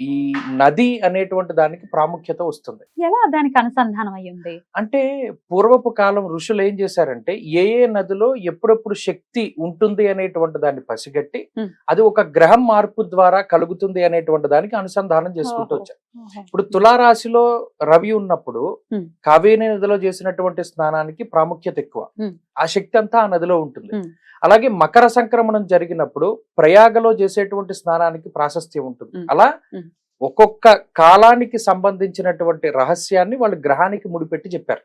ఈ నది అనేటువంటి దానికి ప్రాముఖ్యత వస్తుంది ఎలా దానికి అనుసంధానం అయ్యింది అంటే పూర్వపు కాలం ఋషులు ఏం చేశారంటే ఏ ఏ నదిలో ఎప్పుడెప్పుడు శక్తి ఉంటుంది అనేటువంటి దాన్ని పసిగట్టి. అది ఒక గ్రహం మార్పు ద్వారా కలుగుతుంది అనేటువంటి దానికి అనుసంధానం చేసుకుంటూ. వచ్చారు ఇప్పుడు తులారాశిలో రవి ఉన్నప్పుడు. కావేరీ నదిలో చేసినటువంటి స్నానానికి ప్రాముఖ్యత ఎక్కువ. ఆ శక్తి అంతా ఆ నదిలో ఉంటుంది. అలాగే మకర సంక్రమణం జరిగినప్పుడు ప్రయాగలో చేసేటువంటి స్నానానికి ప్రాశస్త్యం ఉంటుంది. అలా. ఒక్కొక్క కాలానికి సంబంధించినటువంటి రహస్యాన్ని వాళ్ళు గ్రహానికి ముడిపెట్టి చెప్పారు.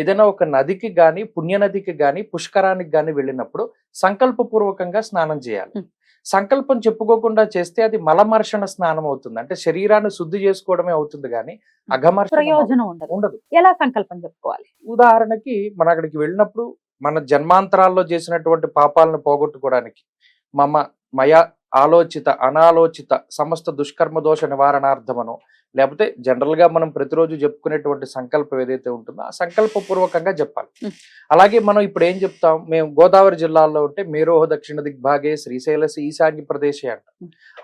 ఏదైనా ఒక నదికి గాని పుణ్యనదికి గాని పుష్కరానికి గాని వెళ్ళినప్పుడు సంకల్పపూర్వకంగా స్నానం చేయాలి. సంకల్పం చెప్పుకోకుండా చేస్తే అది మలమర్షణ స్నానం అవుతుంది. అంటే శరీరాన్ని శుద్ధి చేసుకోవడమే అవుతుంది కానీ అఘమర్షణ ఉండదు. ఎలా సంకల్పం చెప్పుకోవాలి? ఉదాహరణకి మన అక్కడికి వెళ్ళినప్పుడు మన జన్మాంతరాల్లో చేసినటువంటి పాపాలను పోగొట్టుకోవడానికి మమ మయ ఆలోచిత అనాలోచిత సమస్త దుష్కర్మ దోష నివారణార్థమనో లేకపోతే జనరల్గా మనం ప్రతిరోజు చెప్పుకునేటువంటి సంకల్పం ఏదైతే ఉంటుందో ఆ సంకల్ప పూర్వకంగా చెప్పాలి. అలాగే మనం ఇప్పుడు ఏం చెప్తాం? మేము గోదావరి జిల్లాలో ఉంటే మేరోహ దక్షిణ దిగ్భాగే శ్రీశైలసి ఈశాన్య ప్రదేశే అంట.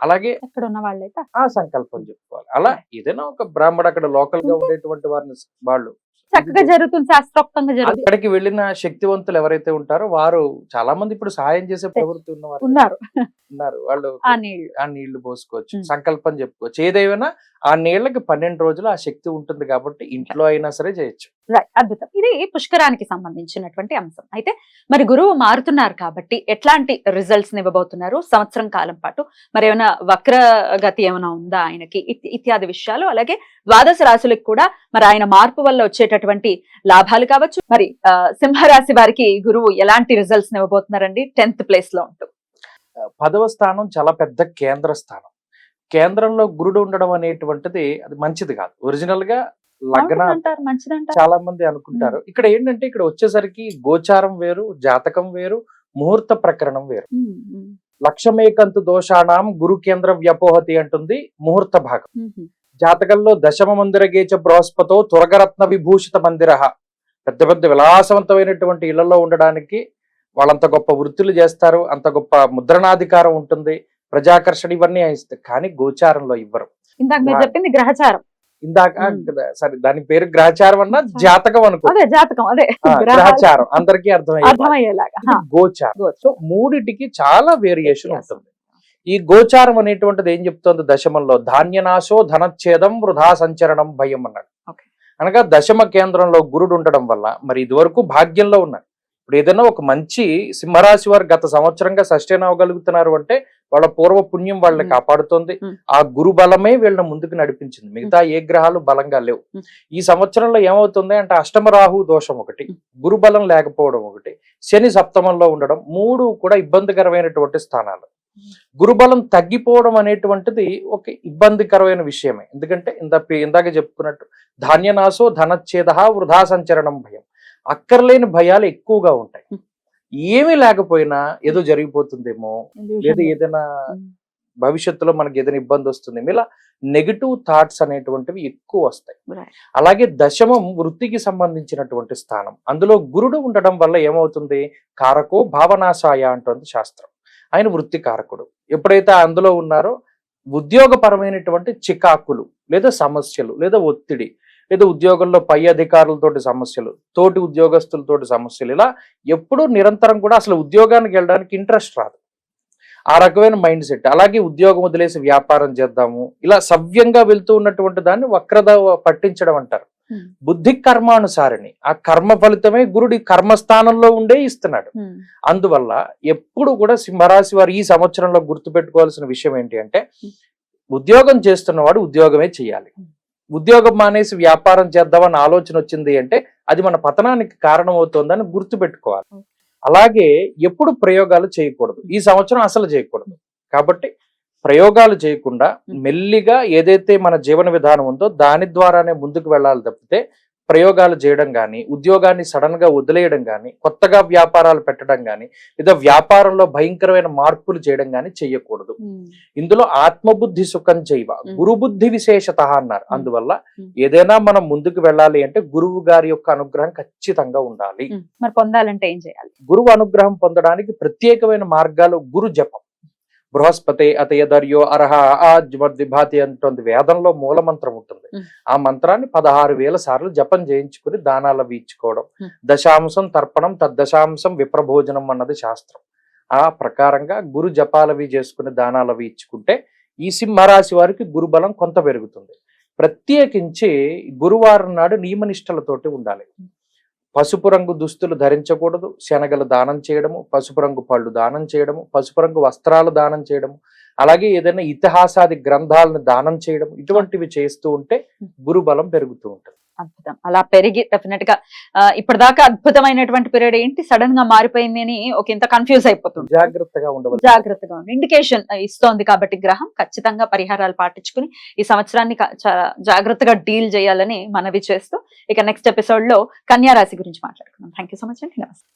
అలాగే ఎక్కడ ఉన్న వాళ్ళైతే ఆ సంకల్పం చెప్పుకోవాలి. అలా ఏదైనా ఒక బ్రాహ్మడు అక్కడ లోకల్గా ఉండేటువంటి వారిని వాళ్ళు చక్కగా జరుగుతుంది శాస్త్రోక్తంగా జరుగుతుంది. అక్కడికి వెళ్ళిన శక్తివంతులు ఎవరైతే ఉంటారో వారు చాలా మంది ఇప్పుడు సహాయం చేసే ప్రవృత్తి ఉన్నవారు ఉన్నారు. ఉన్నారు. వాళ్ళు ఆ నీళ్ళు ఆ నీళ్ళు పోసుకోవచ్చు. సంకల్పం చెప్పుకోవచ్చు. ఏదైనా ఆ నీళ్ళకి పన్నెండు రోజులు ఆ శక్తి ఉంటుంది కాబట్టి ఇంట్లో అయినా సరే చేయొచ్చు. అద్భుతం. ఇది పుష్కరానికి సంబంధించినటువంటి అంశం. అయితే మరి గురువు మారుతున్నారు కాబట్టి ఎట్లాంటి రిజల్ట్స్ ఇవ్వబోతున్నారు? సంవత్సరం కాలం పాటు మరి ఏమైనా వక్ర గతి ఏమైనా ఉందా ఆయనకి? ఇత్- ఇత్యాది విషయాలు. అలాగే ద్వాదశ రాశులకు కూడా మరి ఆయన మార్పు వల్ల వచ్చేటటువంటి లాభాలు కావచ్చు. మరి సింహరాశి వారికి గురువు ఎలాంటి రిజల్ట్స్ ఇవ్వబోతున్నారండి? టెన్త్ ప్లేస్లో ఉంటూ. పదవ స్థానం చాలా పెద్ద కేంద్ర స్థానం. కేంద్రంలో గురుడు ఉండడం అనేటువంటిది అది మంచిది కాదు. ఒరిజినల్గా లగ్న చాలా మంది అనుకుంటారు. ఇక్కడ ఏంటంటే ఇక్కడ వచ్చేసరికి గోచారం వేరు జాతకం వేరు ముహూర్త ప్రకరణం వేరు. లక్షమేకంతు దోషాణం గురు కేంద్ర వ్యపోహతి అంటుంది ముహూర్త భాగం. జాతకంలో దశమ మందిర గేచ బృహస్పతో తురగరత్న విభూషిత మందిర పెద్ద పెద్ద విలాసవంతమైనటువంటి ఇళ్ళలో ఉండడానికి వాళ్ళంత గొప్ప వృత్తులు చేస్తారు అంత గొప్ప ముద్రణాధికారం ఉంటుంది ప్రజాకర్షణ ఇవన్నీ ఇస్తారు. కానీ గోచారంలో ఇవ్వరు. ఇందాక మీరు చెప్పింది గ్రహచారం. ఇందాక. సరే దాని పేరు గ్రహచారం అన్నా జాతకం అనుకో. అదే జాతకం అదే. గ్రహచారం. అందరికీ అర్థమయ్యే అర్థమయ్యేలాగా గోచారం. సో మూడిటికి చాలా వేరియేషన్. ఉంటుంది. ఈ గోచారం అనేటువంటిది ఏం చెప్తోంది దశమంలో ధాన్యనాశో ధనచ్ఛేదం వృధా సంచరణం భయం అన్నాడు. అనగా దశమ కేంద్రంలో గురుడు ఉండడం వల్ల మరి ఇదివరకు భాగ్యంలో ఉన్నారు ఇప్పుడు ఏదైనా ఒక మంచి సింహరాశి వారు గత సంవత్సరంగా సస్టైన్ అవ్వగలుగుతున్నారు అంటే వాళ్ళ పూర్వ పుణ్యం వాళ్ళని. కాపాడుతోంది. ఆ గురు బలమే వీళ్ళని ముందుకు నడిపించింది మిగతా ఏ గ్రహాలు బలంగా లేవు. ఈ సంవత్సరంలో ఏమవుతుంది అంటే అష్టమ రాహు దోషం ఒకటి. గురు బలం లేకపోవడం ఒకటి శని సప్తమంలో ఉండడం మూడు కూడా ఇబ్బందికరమైనటువంటి స్థానాలు గురుబలం తగ్గిపోవడం అనేటువంటిది ఒక ఇబ్బందికరమైన విషయమే. ఎందుకంటే ఇందా ఇందాక చెప్పుకున్నట్టు ధాన్యనాశో ధనచ్ఛేద వృధా సంచరణం భయం. అక్కర్లేని భయాలు ఎక్కువగా ఉంటాయి. ఏమీ లేకపోయినా ఏదో జరిగిపోతుందేమో. లేదా ఏదైనా. భవిష్యత్తులో మనకి ఏదైనా ఇబ్బంది వస్తుందేమో ఇలా నెగిటివ్ థాట్స్ అనేటువంటివి ఎక్కువ వస్తాయి. అలాగే దశమం వృత్తికి సంబంధించినటువంటి స్థానం. అందులో గురుడు ఉండడం వల్ల ఏమవుతుంది? కారకో భావనాశాయ అంటుంది శాస్త్రం. ఆయన వృత్తి కారకుడు ఎప్పుడైతే అందులో ఉన్నారో ఉద్యోగపరమైనటువంటి చికాకులు లేదా సమస్యలు లేదా ఒత్తిడి లేదా ఉద్యోగంలో పై అధికారులతోటి సమస్యలు తోటి ఉద్యోగస్తులతోటి సమస్యలు ఇలా ఎప్పుడూ నిరంతరం కూడా అసలు ఉద్యోగానికి వెళ్ళడానికి ఇంట్రెస్ట్ రాదు. ఆ రకమైన మైండ్ సెట్. అలాగే ఉద్యోగం వదిలేసి వ్యాపారం చేద్దాము ఇలా సవ్యంగా వెళ్తూ ఉన్నటువంటి దాన్ని వక్రద పట్టించడం అంటారు. బుద్ధి కర్మానుసారిణి ఆ కర్మ ఫలితమే గురుడి కర్మస్థానంలో ఉండే ఇస్తున్నాడు. అందువల్ల ఎప్పుడు కూడా సింహరాశి వారు ఈ సంవత్సరంలో గుర్తుపెట్టుకోవాల్సిన విషయం ఏంటి అంటే ఉద్యోగం చేస్తున్నవాడు ఉద్యోగమే చేయాలి. ఉద్యోగం మానేసి వ్యాపారం చేద్దామని ఆలోచన వచ్చింది అంటే అది మన పతనానికి కారణమవుతోందని గుర్తుపెట్టుకోవాలి. అలాగే ఎప్పుడు ప్రయోగాలు చేయకూడదు. ఈ సంవత్సరం అసలు చేయకూడదు. కాబట్టి ప్రయోగాలు చేయకుండా మెల్లిగా ఏదైతే మన జీవన విధానం ఉందో దాని ద్వారానే ముందుకు వెళ్ళాలి తప్పితే ప్రయోగాలు చేయడం కానీ ఉద్యోగాన్ని సడన్గా వదిలేయడం కానీ కొత్తగా వ్యాపారాలు పెట్టడం కానీ లేదా వ్యాపారంలో భయంకరమైన మార్పులు చేయడం కానీ చెయ్యకూడదు ఉమ్, ఇందులో ఆత్మబుద్ధి సుఖం చేయవ. గురుబుద్ధి విశేషత అన్నారు. అందువల్ల. ఏదైనా మనం ముందుకు వెళ్ళాలి అంటే గురువు గారి యొక్క అనుగ్రహం ఖచ్చితంగా ఉండాలి. మరి పొందాలంటే ఏం చేయాలి గురువు అనుగ్రహం పొందడానికి ప్రత్యేకమైన మార్గాలు గురు జపం బృహస్పతి అతయదర్యో అర్హ విభాతి అంటుంది. వేదంలో మూల మంత్రం ఉంటుంది. ఆ మంత్రాన్ని పదహారు వేల సార్లు జపం చేయించుకుని దానాలు Mm. దశాంశం తర్పణం తద్దశాంశం విప్రభోజనం అన్నది శాస్త్రం. ఆ ప్రకారంగా గురు జపాలవి చేసుకుని దానాలవి ఇచ్చుకుంటే ఈ సింహరాశి వారికి గురుబలం కొంత పెరుగుతుంది. ప్రత్యేకించి గురువారం నాడు నియమనిష్టలతోటి ఉండాలి. పసుపు రంగు దుస్తులు ధరించకూడదు. శనగలు దానం చేయడము పసుపు రంగు పళ్ళు దానం చేయడము పసుపు రంగు వస్త్రాలు దానం చేయడము అలాగే ఏదైనా ఇతిహాసాది గ్రంథాలను దానం చేయడం ఇటువంటివి చేస్తూ ఉంటే గురుబలం పెరుగుతూ ఉంటుంది. అద్భుతం. అలా పెరిగి డెఫినెట్గా ఇప్పటిదాకా అద్భుతమైనటువంటి పీరియడ్ ఏంటి? సడన్గా మారిపోయింది అని ఒక ఇంత కన్ఫ్యూజ్ అయిపోతుంది జాగ్రత్తగా ఉండవలసి జాగ్రత్తగా ఉంది ఇండికేషన్ ఇస్తోంది కాబట్టి గ్రహం ఖచ్చితంగా పరిహారాలు పాటించుకుని ఈ సంవత్సరాన్ని జాగ్రత్తగా డీల్ చేయాలని మనవి చేస్తూ ఇక నెక్స్ట్ ఎపిసోడ్లో కన్యా రాశి గురించి మాట్లాడుకుందాం. థ్యాంక్ యూ సో మచ్ అండి. నమస్తే.